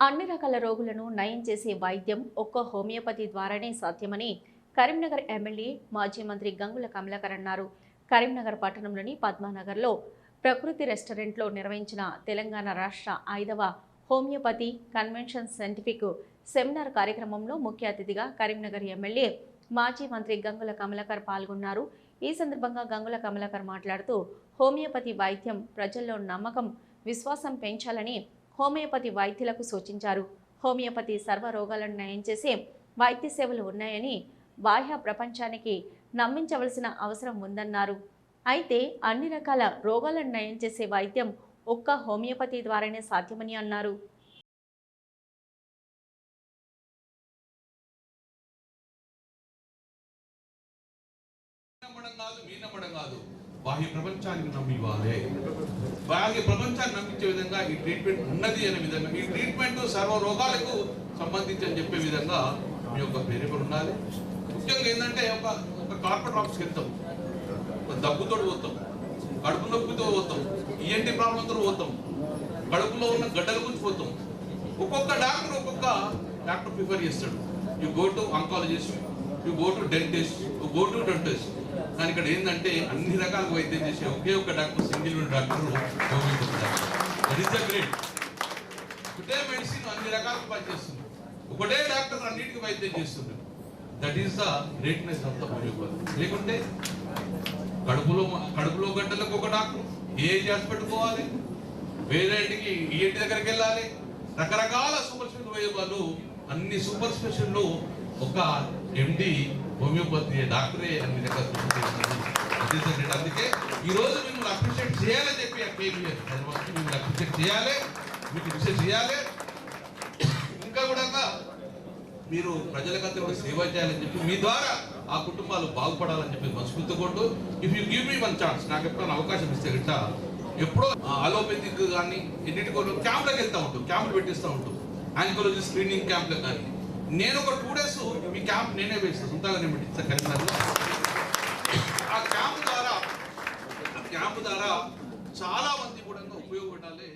అన్ని రకాల రోగులను నయం చేసే వైద్యం ఒక్క హోమియోపతి ద్వారానే సాధ్యమని కరీంనగర్ ఎమ్మెల్యే మాజీ మంత్రి గంగుల కమలాకర్ అన్నారు. కరీంనగర్ పట్టణంలోని పద్మానగర్లో ప్రకృతి రెస్టారెంట్లో నిర్వహించిన తెలంగాణ రాష్ట్ర ఐదవ హోమియోపతి కన్వెన్షన్ సైంటిఫిక్ సెమినార్ కార్యక్రమంలో ముఖ్య అతిథిగా కరీంనగర్ ఎమ్మెల్యే మాజీ మంత్రి గంగుల కమలాకర్ పాల్గొన్నారు. ఈ సందర్భంగా గంగుల కమలాకర్ మాట్లాడుతూ హోమియోపతి వైద్యం ప్రజల్లో నమ్మకం విశ్వాసం పెంచాలని హోమియోపతి వైద్యులకు సూచించారు. హోమియోపతి సర్వ రోగాలను నయం చేసే వైద్య సేవలు ఉన్నాయని బాహ్య ప్రపంచానికి నమ్మించవలసిన అవసరం ఉందన్నారు. అయితే అన్ని రకాల రోగాలను నయం చేసే వైద్యం ఒక్క హోమియోపతి ద్వారానే సాధ్యమని అన్నారు. కాదు. బాహ్య ప్రపంచానికి నమ్మి ఇవ్వాలి బాహ్య ప్రపంచాన్ని నమ్మించే విధంగా ఈ ట్రీట్మెంట్ ఉన్నది అనే విధంగా ఈ ట్రీట్మెంట్ సర్వ రోగాలకు సంబంధించి అని చెప్పే విధంగా మీ యొక్క ప్రేరేపణ ఉండాలి. ముఖ్యంగా ఏంటంటే ఒక ఒక కార్పొరేట్ ఆఫీస్కి వెళ్తాం. ఒక దగ్గుతో పోతాం. కడుపు నొప్పితో పోతాం. ఈఎన్టీ ప్రాబ్లంతో పోతాం. కడుపులో ఉన్న గడ్డల గురించి పోతాం. ఒక్కొక్క డాక్టర్ ఒక్కొక్క డాక్టర్ ప్రిఫర్ చేస్తాడు. You go to oncologist you go to dentist you go to dentist కానీ ఇక్కడ ఏంటంటే అన్ని రకాల వైద్యం చేసే ఒకే ఒక doctor single doctor that is the great ఒకటే మెడిసిన్ అన్ని రకాలకు పనిచేస్తుంది. ఒకటే డాక్టర్ అన్నిటికీ వైద్యం చేస్తుంది. That is the greatness of the homeopathy లేకుంటే కడుపులో కడుపులో గడ్డలకు ఒక డాక్టర్ ఏ చేసి పెట్టుకోవాలి వేరేంటికి ఈఎంటి దగ్గరికి వెళ్ళాలి? రకరకాల సూపర్ స్పెషల్ వైద్యాలు అన్ని సూపర్ స్పెషల్లో ఒక ఎండి హోమియోపతి డాక్టరే అన్ని రకాల అందుకే ఈరోజు మిమ్మల్ని అప్రిషియేట్ చేయాలని చెప్పి ఆ మిమ్మల్ని అప్రిషియేట్ చేయాలి మీకు రిసెర్చ్ చేయాలి. ఇంకా కూడా మీరు ప్రజలకంతా కూడా సేవ చేయాలని చెప్పి మీ ద్వారా ఆ కుటుంబాలు బాగుపడాలని చెప్పి మనస్ఫూర్తి కొట్టు if you give me one chance నాకు ఎప్పుడైనా అవకాశం ఇస్తే గిట్ట ఎప్పుడో అలోపతిక్ కానీ ఎన్నిటికో క్యాంప్లకు వెళ్తూ ఉంటాం క్యాంపులు పెట్టిస్తూ ఉంటాం. ఆంకలాజీ స్క్రీనింగ్ క్యాంప్లకు కానీ నేను ఒక టూ డేస్ మీ క్యాంప్ నేనే వేస్తాను సొంతంగా నేను పెట్టిస్తాను కరీంనగర్లో ఆ క్యాంప్ ద్వారా ఆ క్యాంప్ ద్వారా చాలామంది కూడా ఉపయోగపడాలి.